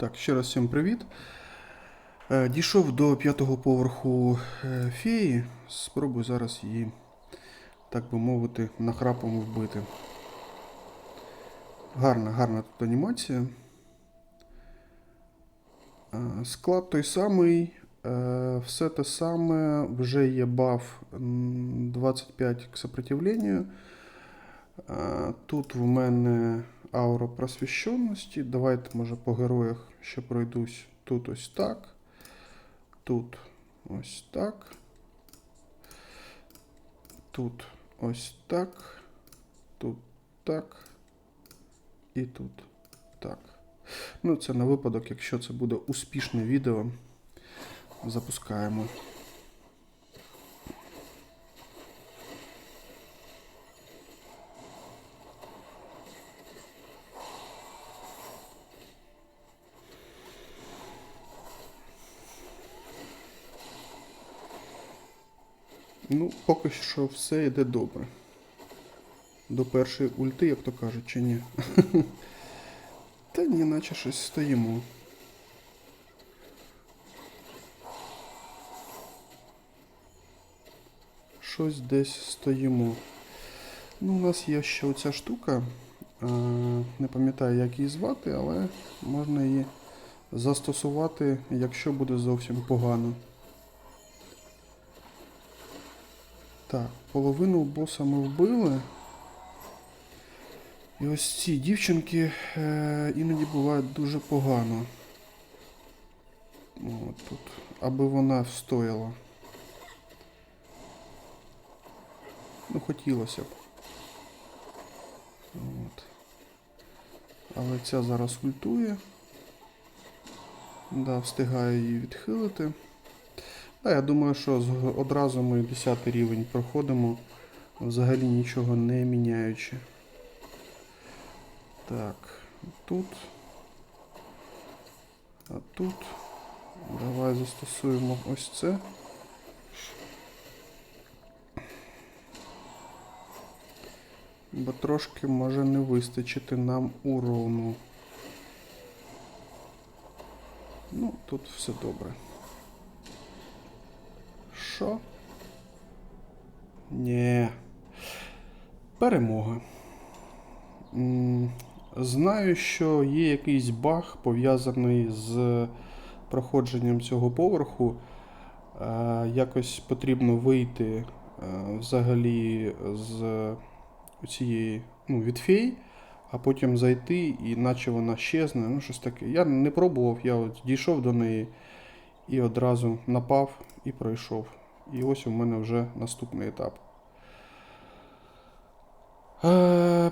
Так, ще раз всім привіт. Е, Дійшов до п'ятого поверху е, феї. Спробую зараз її, так би мовити, нахрапом вбити. Гарна, гарна тут анімація. Е, Склад той самий, все те саме, вже є баф 25 к сопротивленню. Тут в мене аура просвіщеності. Давайте, може, по героях ще пройдусь. Тут ось так. Тут ось так. Тут ось так. Тут так. І тут так. Ну, це на випадок, якщо це буде успішне відео. Запускаємо. Ну, поки що все йде добре. До першої ульти, як то кажуть, чи ні? Та ні, наче щось стоїмо. Щось десь стоїмо. Ну, у нас є ще оця штука. Не пам'ятаю, як її звати, але можна її застосувати, якщо буде зовсім погано. Так, половину боса ми вбили. І ось ці дівчинки е, іноді бувають дуже погано. От тут. Аби вона встояла. Ну, хотілося б. От. Але ця зараз ультує. Да, встигаю її відхилити. Да, я думаю, що одразу ми 10 рівень проходимо, взагалі нічого не міняючи. Так, тут. А тут. Давай застосуємо ось це. Бо трошки може не вистачити нам урону. Ну, тут все добре. Що? Ні. Перемога. Знаю, що є якийсь баг пов'язаний з проходженням цього поверху. Е, Якось потрібно вийти е, взагалі з цієї ну, від фей, а потім зайти, і наче вона щезне, ну щось таке. Я не пробував, я от дійшов до неї і одразу напав і пройшов. І ось у мене вже наступний етап. Е,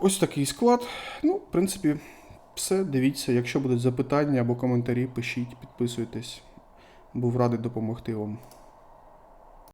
ось такий склад. Ну, в принципі, все. Дивіться. Якщо будуть запитання або коментарі, пишіть, підписуйтесь. Був радий допомогти вам.